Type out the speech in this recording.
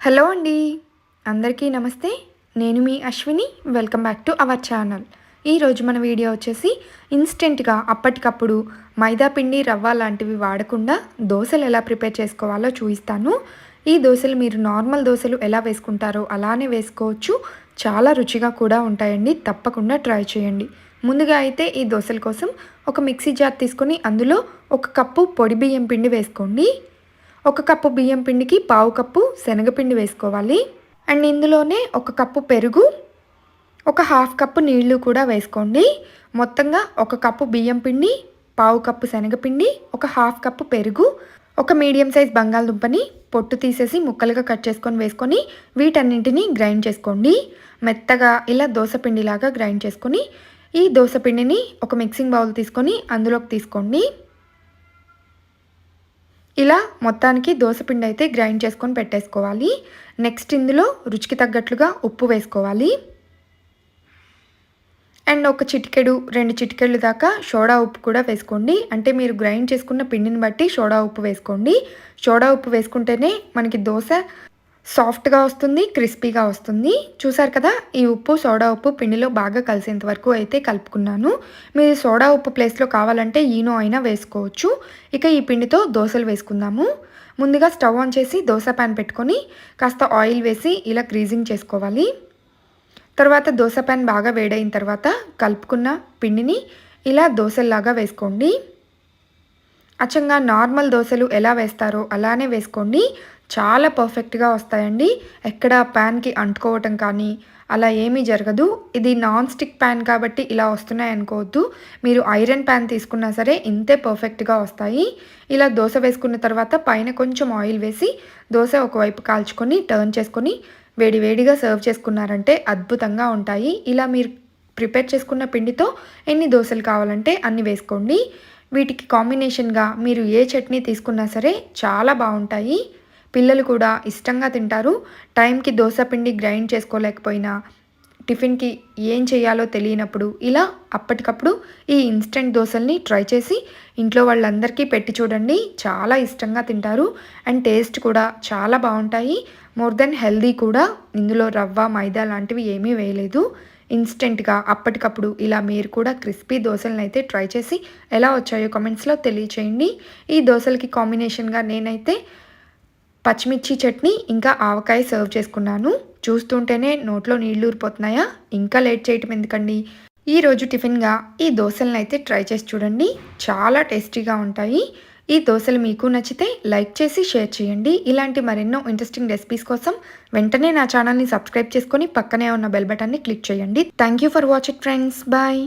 Hello అండి. అందరికీ నమస్తే. నేను మీ Ashwini. Welcome back to our channel. ఈరోజు మన వీడియో వచ్చేసి ఇన్స్టెంట్గా అప్పటికప్పుడు మైదాపిండి రవ్వ లాంటివి వాడకుండా దోశలు ఎలా ప్రిపేర్ చేసుకోవాలో చూపిస్తాను. ఈ దోశలు మీరు నార్మల్ దోశలు ఎలా వేసుకుంటారో అలానే వేసుకోవచ్చు. చాలా రుచిగా కూడా ఉంటాయండి. తప్పకుండా ట్రై చేయండి. ముందుగా అయితే ఈ దోశల కోసం ఒక మిక్సీ జార్ తీసుకొని అందులో ఒక కప్పు పొడి బియ్యం పిండి వేసుకోండి. ఒక కప్పు బియ్యం పిండికి పావు కప్పు శనగపిండి వేసుకోవాలి. అండ్ ఇందులోనే ఒక కప్పు పెరుగు ఒక హాఫ్ కప్పు నీళ్ళు కూడా వేసుకోండి. మొత్తంగా ఒక కప్పు బియ్యం పిండి పావు కప్పు శనగపిండి ఒక హాఫ్ కప్పు పెరుగు ఒక మీడియం సైజ్ బంగాళదుంపని పొట్టు తీసేసి ముక్కలుగా కట్ చేసుకొని వేసుకొని వీటన్నింటినీ గ్రైండ్ చేసుకోండి. మెత్తగా ఇలా దోశపిండిలాగా గ్రైండ్ చేసుకొని ఈ దోశ పిండిని ఒక మిక్సింగ్ బౌల్ తీసుకొని అందులోకి తీసుకోండి. ఇలా మొత్తానికి దోశపిండి అయితే గ్రైండ్ చేసుకొని పెట్టేసుకోవాలి. నెక్స్ట్ ఇందులో రుచికి తగ్గట్లుగా ఉప్పు వేసుకోవాలి. అండ్ ఒక చిటికెడు రెండు చిటికెళ్ళు దాకా సోడా ఉప్పు కూడా వేసుకోండి. అంటే మీరు గ్రైండ్ చేసుకున్న పిండిని బట్టి సోడా ఉప్పు వేసుకోండి. సోడా ఉప్పు వేసుకుంటేనే మనకి దోశ సాఫ్ట్గా వస్తుంది క్రిస్పీగా వస్తుంది. చూసారు కదా ఈ ఉప్పు సోడా ఉప్పు పిండిలో బాగా కలిసేంత వరకు అయితే కలుపుకున్నాను. మీరు సోడా ఉప్పు ప్లేస్లో కావాలంటే ఈనో అయినా వేసుకోవచ్చు. ఇక ఈ పిండితో దోశలు వేసుకుందాము. ముందుగా స్టవ్ ఆన్ చేసి దోశ ప్యాన్ పెట్టుకొని కాస్త ఆయిల్ వేసి ఇలా గ్రీజింగ్ చేసుకోవాలి. తర్వాత దోశ ప్యాన్ బాగా వేడైన తర్వాత కలుపుకున్న పిండిని ఇలా దోశల్లాగా వేసుకోండి. అచ్చంగా నార్మల్ దోశలు ఎలా వేస్తారో అలానే వేసుకోండి. చాలా పర్ఫెక్ట్గా వస్తాయండి. ఎక్కడ ప్యాన్కి అంటుకోవటం కానీ అలా ఏమీ జరగదు. ఇది నాన్ స్టిక్ ప్యాన్ కాబట్టి ఇలా వస్తున్నాయి అనుకోవద్దు. మీరు ఐరన్ ప్యాన్ తీసుకున్నా సరే ఇంతే పర్ఫెక్ట్గా వస్తాయి. ఇలా దోశ వేసుకున్న తర్వాత పైన కొంచెం ఆయిల్ వేసి దోశ ఒకవైపు కాల్చుకొని టర్న్ చేసుకొని వేడివేడిగా సర్వ్ చేసుకున్నారంటే అద్భుతంగా ఉంటాయి. ఇలా మీరు ప్రిపేర్ చేసుకున్న పిండితో ఎన్ని దోశలు కావాలంటే అన్ని వేసుకోండి. వీటికి కాంబినేషన్గా మీరు ఏ చట్నీ తీసుకున్నా సరే చాలా బాగుంటాయి. పిల్లలు కూడా ఇష్టంగా తింటారు. టైంకి దోశ పిండి గ్రైండ్ చేసుకోలేకపోయినా టిఫిన్కి ఏం చేయాలో తెలియనప్పుడు ఇలా అప్పటికప్పుడు ఈ ఇన్స్టెంట్ దోశల్ని ట్రై చేసి ఇంట్లో వాళ్ళందరికీ పెట్టి చూడండి. చాలా ఇష్టంగా తింటారు. అండ్ టేస్ట్ కూడా చాలా బాగుంటాయి. మోర్ దెన్ హెల్దీ కూడా. ఇందులో రవ్వ మైదా లాంటివి ఏమీ వేయలేదు. ఇన్స్టెంట్గా అప్పటికప్పుడు ఇలా మీరు కూడా క్రిస్పీ దోశలను అయితే ట్రై చేసి ఎలా వచ్చాయో కామెంట్స్లో తెలియచేయండి. ఈ దోశలకి కాంబినేషన్గా నేనైతే పచ్చిమిర్చి చట్నీ ఇంకా ఆవకాయ సర్వ్ చేసుకున్నాను. చూస్తుంటేనే నోట్లో నీళ్ళు ఊరిపోతున్నాయా? ఇంకా లేట్ చేయటం ఎందుకండి? ఈరోజు టిఫిన్గా ఈ దోశలను అయితే ట్రై చేసి చూడండి. చాలా టేస్టీగా ఉంటాయి. ఈ దోశలు మీకు నచ్చితే లైక్ చేసి షేర్ చేయండి. ఇలాంటి మరెన్నో ఇంట్రెస్టింగ్ రెసిపీస్ కోసం వెంటనే నా ఛానల్ని సబ్స్క్రైబ్ చేసుకొని పక్కనే ఉన్న బెల్ బటన్ని క్లిక్ చేయండి. Thank you for watching friends. Bye.